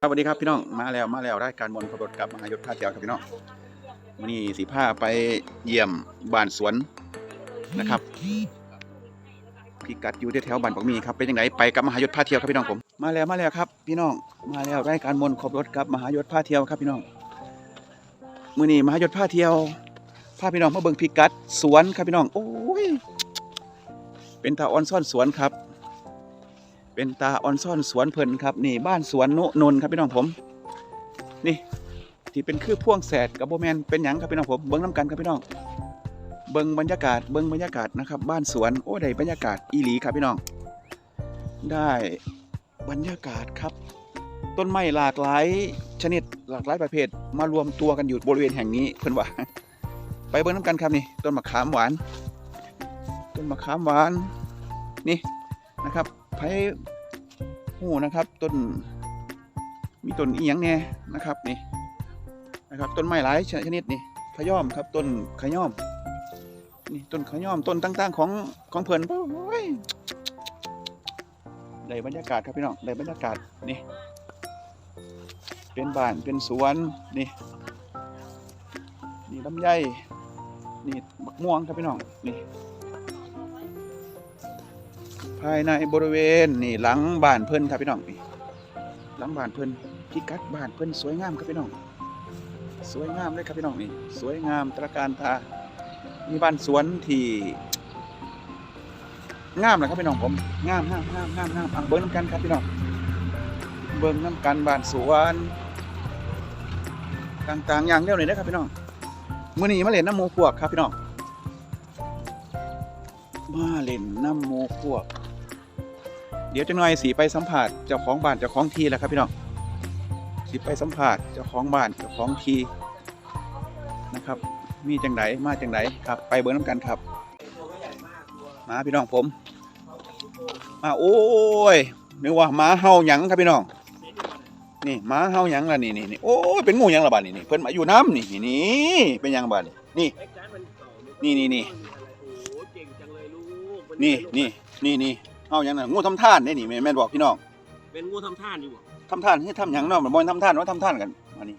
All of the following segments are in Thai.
ครับสวัสดีครับพี่น้องมาแล้วมาแล้วรายการมนต์ขบรถกับมหายศท่าเทียวครับพี่น้องวันนี้สีผ้าไปเยี่ยมบ้านสวนนะครับพิกัดอยู่แถวๆบ้านปักมีครับเป็นยังไงไปกับมหายศท่าเที่ยวครับพี่น้องผมมาแล้วมาแล้วครับ พี่น้องมาแล้วรายการมนต์ขบรถกับมหายศท่าเที่ยวครับพี่น้องมื้อนี้มหายศท่าเที่ยวพาพี่น้องมาเบิ่งพิกัดสวนครับพี่น้องโอ้ยเป็นตาออนซ่อนสวนครับ เป็นตาออนซ่อนสวนเพลินครับนี่บ้านสวนโนนนครับพี่น้องผม นี่ที่เป็นคือพ่วงแสดกับโบแมนเป็นหยังครับพี่น้องผมเบิ้งน้ำกันครับพี่น้อง เบิ้งบรรยากาศเบิ้งบรรยากาศนะครับ บ้านสวนโอ้ได้บรรยากาศอีหลีครับพี่น้อง ได้บรรยากาศครับ ต้นไม้หลากหลายชนิดหลากหลายประเภทมารวมตัวกันอยู่บริเวณแห่งนี้เพิ่นว่าไปเบิ้งน้ำกันครับนี่ต้นมะขามหวาน ต้นมะขามหวานนี่นะครับ ไผ่หูนะครับต้นมีต้นเอียงแน่นะครับนี่นะครับต้นไม้หลายชนิดนี่ขย้อมครับต้นขย้อมนี่ต้นขย้อมต้นต่างๆของของเพลินโอ้ยได้บรรยากาศครับพี่น้องได้บรรยากาศนี่เป็นบ้านเป็นสวนนี่นี่ลำไยนี่บักม่วงครับพี่น้องนี่ ภายในบริเวณนี่หลังบ้านเพิ่นครับพี่น้องนี่หลังบ้านเพิ่นพิกัดบ้านเพิ่นสวยงามครับพี่น้อง สวยงามเลยครับพี่น้องนี่สวยงามตระการตามีบ้านสวนที่งามเลยครับพี่น้องผมงามงามงามงามงามอะเบิ้งน้ำกันครับพี่น้องเบิ้งน้ำกันบ้านสวนต่างๆอย่างเดียวเลยนะครับพี่น้องมื้อนี้มาเล่นน้ำหมูพวกครับพี่น้องมาเล่นน้ำหมูพวก เดี๋ยวจะหน่อยสีไปสัมผัสเจ้าของบ้านเจ้าของที่แหล้วครับพี่น้องสีไปสัมผัสเจ้าของบ้านเจ้าของทีนะครับ มีจังไดมาจังไดครับ ไปเบิ้งน้ำกันครับ มาพี่น้องผม มาโอ้ยนึกว่าหมาเฮาหยังครับพี่น้องนี่หมาเฮาหยังล่ะนี่นี่นี่โอ้ยเป็นงูหยังละบาดนี่นี่เพิ่นมาอยู่น้ำนี่นี่นี่เป็นหยังบาดนี่นี่นี่นี่นี่นี่นี่นี่นี่ เฮาหยังน่ะงูทำท่านนี่นี่แม่นแม่นบอกพี่น้องเป็นงูทำท่านอยู่บ่ทำท่านให้ทำหยังเนาะมันบ่ทำท่านว่าทำท่านกันอันนี้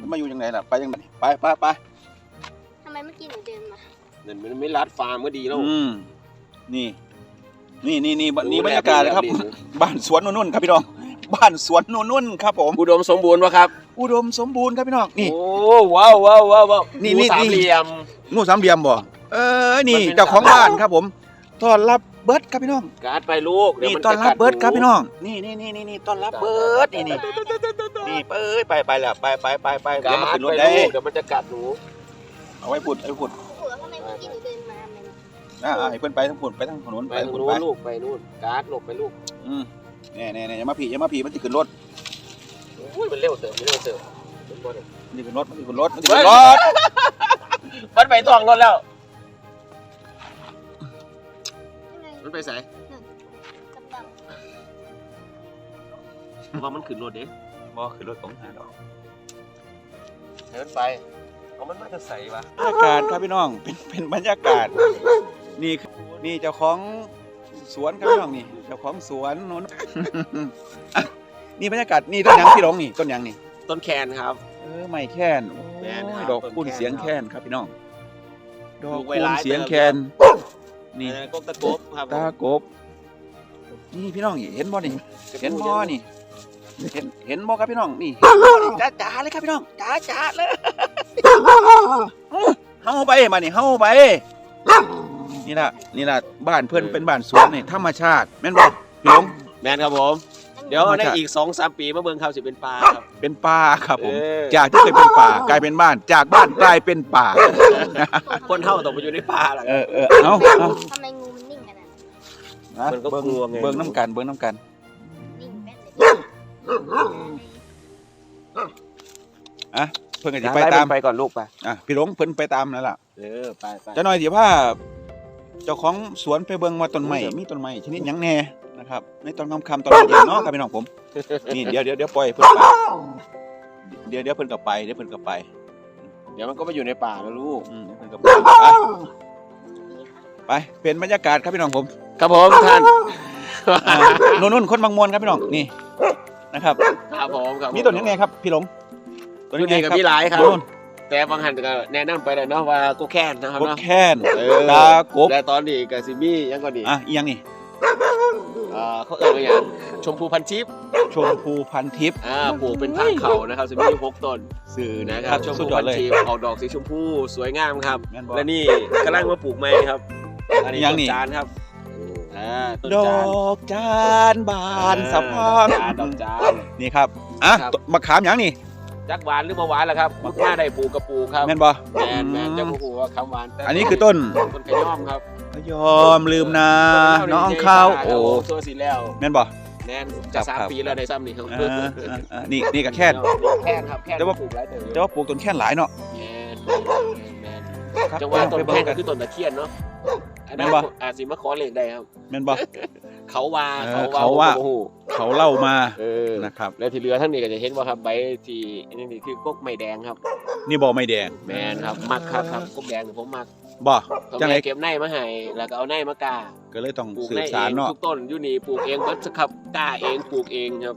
มันมาอยู่จังไดล่ะไปจังไดไปไปไปทำไมเมื่อกี้หนูเดินมาเดินมันไม่รัดฟาร์มก็ดีแล้วอืมนี่ นี่นี่นี่นี่บรรยากาศนะครับ บ้านสวนนุ่นๆครับพี่น้องบ้านสวนนุ่นๆครับผมอุดมสมบูรณ์วะครับ อุดมสมบูรณ์ครับพี่น้องนี่โอ้ว้าวว้าวว้าวว้าวนี่งูนี่สามเหลี่ยมงูสามเหลี่ยมบ่เออนี่มันเป็นเจ้าของบ้านครับผมต้อนรับ เบิร์ดครับพี่น้องการ์ดไปลูกเดี๋ยวนี่มันต้อนรับจะกัเบิร์ดครับหนูพี่น้องนี่นี่นี่นี่นี่ต้อนรับเบิร์ดนี่นี่นี่ไปเอ้ยไปไปแล้วไปไปไปไปกาเดี๋ยวมาร์ดขึ้นรไปถได้ลูกเดี๋ยวมันจะกัดหนูเอาไว้พูดเอาไว้พูดโอ้โหแล้วทำไมเมื่อกี้หนูเดินมามันอ่าอ่าให้เพิ่นไปทางพูดไปทางถนนไปไปทางทางพูดนู้ไปนลูกไปนู่นการ์ดหลบไปลูกอืมแน่แน่แน่อย่ามาผีอย่ามาผีมันจะขึ้นรถโอ้ยมันเร็วเติมมันเร็วเติมมันบ่ได้มันจะขึ้นรถมันจะขึ้นรถมันจะขึ้นรถมันไปต้องรถแล้ว ไงมันไปใส่ดำเพราะว่ามันขึ้นรถเด้บ่ขึ้นรถของหาดอกเดินไปเอามันมาจะใส่ปะบรรยากาศครับพี่น้องเป็นเป็นบรรยากาศ นี่คือนี่เจ้าของสวนครับพี่น้องนี่เจ้าของสวนนู้นอะนี่บรรยากาศนี่ต้นหยังพี่หลงนี่ต้นหยังนี่ต้นแคนครับ เออไม่แค้นโอ้แม่นครัยบดอกต้นคูณแคนเสียงครับแค้นครับพี่น้องดอกปลูกไว้คูหณลายเสียงเติบแค้น นี่เออกกตะกบครับตากบ นี่พี่น้องเห็นบ่นี่เห็นบ่นี่ เห็นเห็นบ่ครับพี่น้องนี่เห็นบ่นี่จ้าจ๋าเลยครับพี่น้องจ้าจ๋าเลยเฮาไปมานี่เฮาไปนี่ล่ะนี่ล่ะบ้านเพิ่นเป็นบ้านสวนนี่ธรรมชาติแม่นบ่พี่หลง แมนครับผมๆเดี๋ยวธรรมในชาติอีกสองสามปีมาเบิ่งเขาสิเป็นปลาครับ เป็นป่าครับผม เออ จากที่เคยเป็นป่ากลายเป็นบ้าน จากบ้านกลายเป็นป่า คนเท่าตกไปอยู่ในป่าแหละเออเออเอาเอาทำไมงูมันนิ่งกันอะนะมันก็เบิ่งกลัวไง เบิ่งน้ำกันเบิ่งน้ำกัน นิ่งแป๊ดเลยอะเพิ่นก็สิไปตามไปก่อนลูกไป อะพี่หลงเพิ่นไปตามนั่นล่ะเออไปไปจะหน่อยสิพา เจ้าของสวนไปเบิ่งว่าต้นไม้มีต้นไม้ชนิดหยังแน่นะครับ ในตอนค่ำๆตอนเย็นเนาะครับพี่น้องผมนี่เดี๋ยวเดี๋ยวเดี๋ยวปล่อยเพิ่นไปเดี๋ยวเดี๋ยวเพิ่นก็ไปเดี๋ยวเพิ่นก็ไปเดี๋ยวมันก็ไปอยู่ในป่าแล้วลูกอืมเดี๋ยวเพิ่นก็ไปไปไปเป็นบรรยากาศครับพี่น้องผมครับผมท่านอ่านุ่นๆคนบางมวนครับพี่น้องนี่นะครับ ครับผมครับมีต้นยังไงครับพี่หลงต้นนี้กับพี่หลายครับโน่น แต่บางหันก็แนะนำไปแล้วเนาะว่ากูแค้นนะครับกบเนาะแค้นเออตากบแต่ตอนนี้กับซิมี่ยังก่อนนี่อะอีหยังนี่อ่าเขาเอ่ยว่าอย่างชมพูพันชิปชมพูพันทิพย์ อ่าปลูกเป็นทางเขานะครับซิมี่หกต้นสื่อนะนะคครัรับบชมสุพูดยอพัดนเลยชิปออกดอกสีชมพูสวยงามครับ แม่นบ่และนี่กำลังมาปลูกใหม่ครับอันนี้ยัต้งนนี่ จานครับอ่าต้นดอจานกจานบานสะพรังจานดอกจาน นี่ครับอะครับ มะขามหยังนี่ จักหวานหรือมาหวานล่ะครับมุดมาได้ปลูกกระปลูกครับแม่นบ่แมนแมนเจ้าผู้ว่าคำหวานแต่อันนี้คือต้นต้นขย้อมครับพยอมลืมนาน้องเขาโอ้ตัวสีแล้วแม่นบ่แน่นจะสามครับปีแล้วในซ้ำนี่ครับอ่าอ่าอ่านี่นี่ก็แค่นแค่นครับแค่นแต่ว่าปลูกหลายตัวอยู่แต่ว่าปลูกต้นแค่นหลายเนาะแม่นแม่นแม่นครับจังหวะต้นไปแค่เบิ่งกันนก็คือต้นตะเคียนเนาะอันแม่นั้นนบ่อาจสิมาขอเลขได้ครับแม่นบ่ เขาว่าเออเขาว่าเขาว่าโอ้โหเขาเล่ามาเออนะครับ แล้วที่เหลือทั้งนี้ก็จะเห็นว่าครับใบที่นี่นี่คือกกไม้แดงครับ นี่บ่ไม่แดงแมนครับมักครับครับกกแดงผมมักบ่ผมจังได๋เก็บในมาให้แล้วก็เอาในมากาก็เลยต้องปลูกสื่ในอเอสารงเนาะ ทุกต้นอยู่นี่ปลูกเองเบิดสครับกล้าเองปลูกเองครับ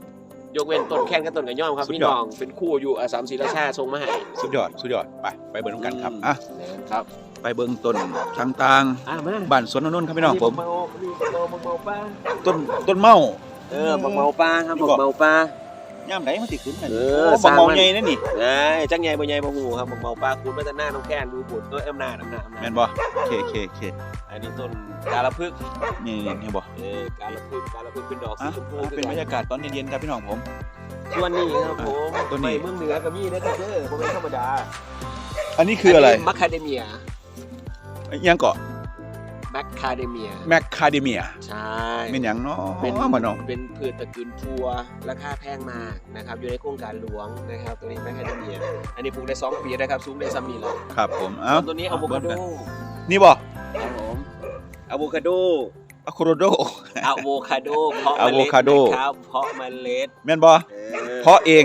ยกเว้นต้นแค่นกับต้นกระย่อมครับสุดพี่ยอดน้องเป็นคู่อยู่อาสามศรีราชาส่งมาให้สุดยอดสุดยอดไปไปเบิ่งนำกันครับอะแม่นครับ ไปเบิ่งต้นต่างอะมาๆบ้านสวนนนท์ครับพี่น้องผม เมานี่เมาเมาป้าต้นต้นเมา เออบักเมาป้าครับนี่บับ่กเมาป้า ย่ามไหนมันสิขึ้นน่ะเอโอ้อบักเมาสร้างมัน ใหญ่นั่นนี่ไอ้จังใหญ่บ่ใหญ่บ่ฮู้ครับบักเมาป้าคุณพัฒนาน้องแค่นดูบุตรเอออำนาจอำนาจอำนาแม่จนบ่โอเคโอเคโอเคอันนี้ต้นกาลพึกษ์นี่นี่นี่บ่เออกาลพึกษ์กาลพึกษ์เป็นดอกสีอะชมพูอะเป็นบรรยากาศตอนเย็นๆครับพี่น้องผม ส่วนนี้ครับผมต้นนี้ ไปเมืองเหนือก็มีนะครับเด้อบ่แม่นธรรมดาอันนี้คืออะไรมัคคาเดเมีย ยังเกาะแมคคาเดเมียแมคคาเดเมียใช่เป็นหยังเนาะเป็นมันเนาะเป็นพืชตระกูลทัวราคาแพงมากนะครับ อยู่ในโครงการหลวงนะครับ ตัวนี้แมคคาเดเมีย อันนี้ปลูกได้2ปีนะครับสูงได้ซ้ำนี่แหละครับผมเอ้าตัวนี้อะโวคาโดนี่บ่ครับผมอะโวคาโดอะโคโรโดอะโวคาโดเพาะเมอะโวล็ดคาโดนะครับเพาะเมล็ดแม่นบ่เออเพราะเอง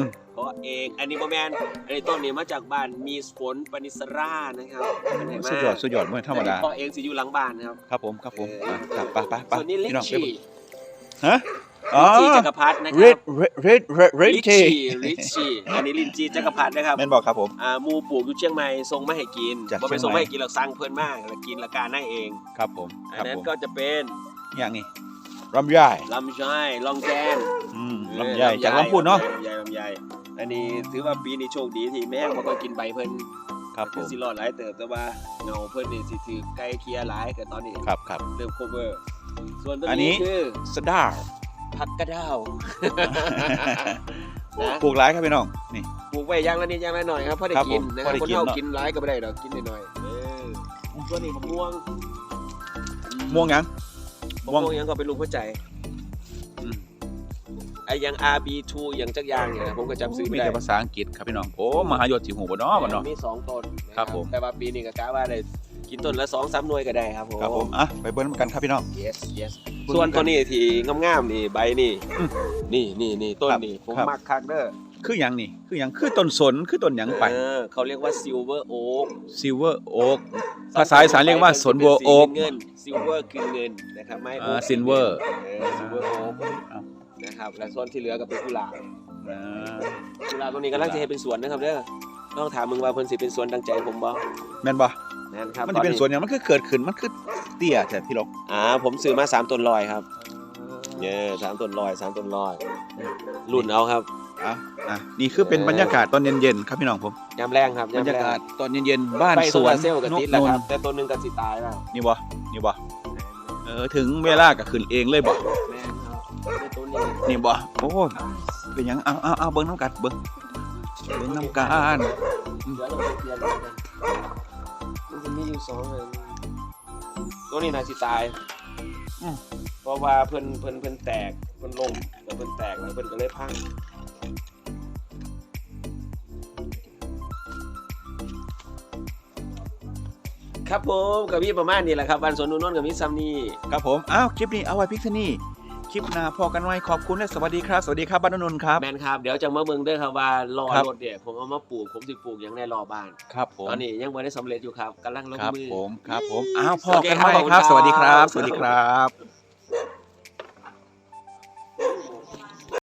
เพาะเองอันนี้บ่แมนอันนี้ต้นนี้มาจากบ้านมีฝนปนิสรานะครับเป็นไงมาสุดยอดสุดยอดไม่ธรรมดาเพาะเองสิอยู่หลังบ้านนะครับครับผมครับผมเอออะครับไปไปไปส่วนนี้ลิพี่น้องไปชี่เบิ่งฮะอ๋อลิชี่จักรพรรดินะคเรรัดเรดเรดเรดเรดลิเจชี่ลิชี่อันนี้ลินจีจักรพรรดินะครับแม่นบ่ครับผม อ่าหมูปลูกอยู่เชียงใหม่ส่งมาให้กินจากบ่เป็นเชีส่ยงงใหม่มาให้กินหรอกสั่งเพิ่นมากแล้วกินและการได้เอง ครับผมอัคนรับนั้นผมก็จะเป็นอย่างนี้ ลำไยลำไยลองแกนอืมลำไยจากลำพูนเนาะลำไยลำไยอันนี้ถือว่าปีนี้โชคดีที่แม่งบ่ค่อยกินใบเพิ่นครับผคือมสิรอดหลายเติบแต่ว่าเงาเพิ่นนี่สิถือใกล้เคลียร์หลายก็ตอนนี้ครับครับเริ่ม cover ส่วนตัวอันนี้นี้คือสดาร์ผักกระเด้านะปลูกหลายครับพี่น้องนี่ปลูกไว้อย่างละนิดอย่างละหน่อยครับพอได้ครับกินผมนะคพรัอบได้คนกินเฮาเนาะกินหลายก็บ่ได้ดอกกินหน่อยๆเออส่วนนี้มะม่วงม่วงหยังมะม่ วงม่วงยังก็เป็นลูกหัวใจอืมไอ้อยัง RB2 อย่างจักอย่างเนี่ยนะผมก็จำซื้อมีไม่ได้แต่ภาษาอังกฤษครับพี่น้องโอ้มหายศสิหูบ่เนาะบ่เนาะมีสองต้นนะครับผมแต่ว่าปีนี้ก็กะว่าได้กินต้นละสองสามหน่วยก็ได้ครับผมครับผมอะไปเบิ่งกันครับพี่น้อง yes yes เบิ่งส่วนกันตัวนี้ที่งามๆนี่ใบนี่อืมนี่นี่นี่ต้นครับนี่ผมครับมักคักเด้อ คือหยังนี่คือหยังคือต้นสนคือต้นหยังไปเออเขาเรียกว่า silver oak ซิลเวอร์โอ๊กภาษาอีสานเรียกว่าสนบัวโอ๊กเงิน silver คือเงินนะครับไม้อ่า oak silver เออ silver oak เอานะครับและส่วนที่เหลือก็เป็นกุหลาบอ่ากุหลาบตรงนี้กำลังจะให้เป็นสวนนะครับเด้อต้องถามมึงว่าเพิ่นสิเป็นสวนดังใจผมบ่แม่นบ่แม่นครับมันจะเป็นสวนหยังมันคือเกิดขึ้นมันคือเตี้ยแต่พี่หลอกอ่าผมซื้อมาสามต้นลอยครับเย้สามต้นลอยสามต้นลอยรุ่นเอาครับ อะอะนี่คือเป็นบรรยากาศตอนเย็นๆครับพี่น้องผมยามแรงครับบรยามรยาแรงกาศตอนเย็นๆบ้านไปสสววนนเซลล์กับติดแล้วครับนนแต่ตัวหนึงก็สิตายแล้วนี่บ่นี่บ่เออถึงเวลาก็ขึ้นเองเลยบ่แม่นครับในตัวนี้นี่บ่โอ้ยเป็นหยังเอาเอาเอาเบิ่งน้ำกัดเบิ่งเบิ่งน้ำกันเดี๋ยวเราไปเปลี่ยนเลยนะมันจะมีอยู่สองอันตัวนี้น่าสิตายอืมเพราะว่าเพิ่นเพิ่นเพิ่นแตกเพิ่นล่มแล้วเพิ่นแตกแล้วเพิ่นก็เลยพัง ครับผมกับพี่ประมาณนี้แหละครับวันสวนนุ่นนท์กับมิซัมนี่ครับผม อ้าวคลิปนี้เอาไว้พิกเท่านี้คลิปหน้าพอกันไว้ขอบคุณและสวัสดีครับ สวัสดีครับบ้านนนท์ครับแมนครับเดี๋ยวจะมาเบิ่งเด้อครับว่ารอครับรถเนี่ยผมเอามาปลูกผมสิปลูกอย่างในรอบ้านครับผมตอนนี้ยังไม่ได้สำเร็จอยู่ครับกำลังลงครับมือผมครับผมอ้าวพอกันไว้ครับ สวัสดีครับ สวัสดีครับ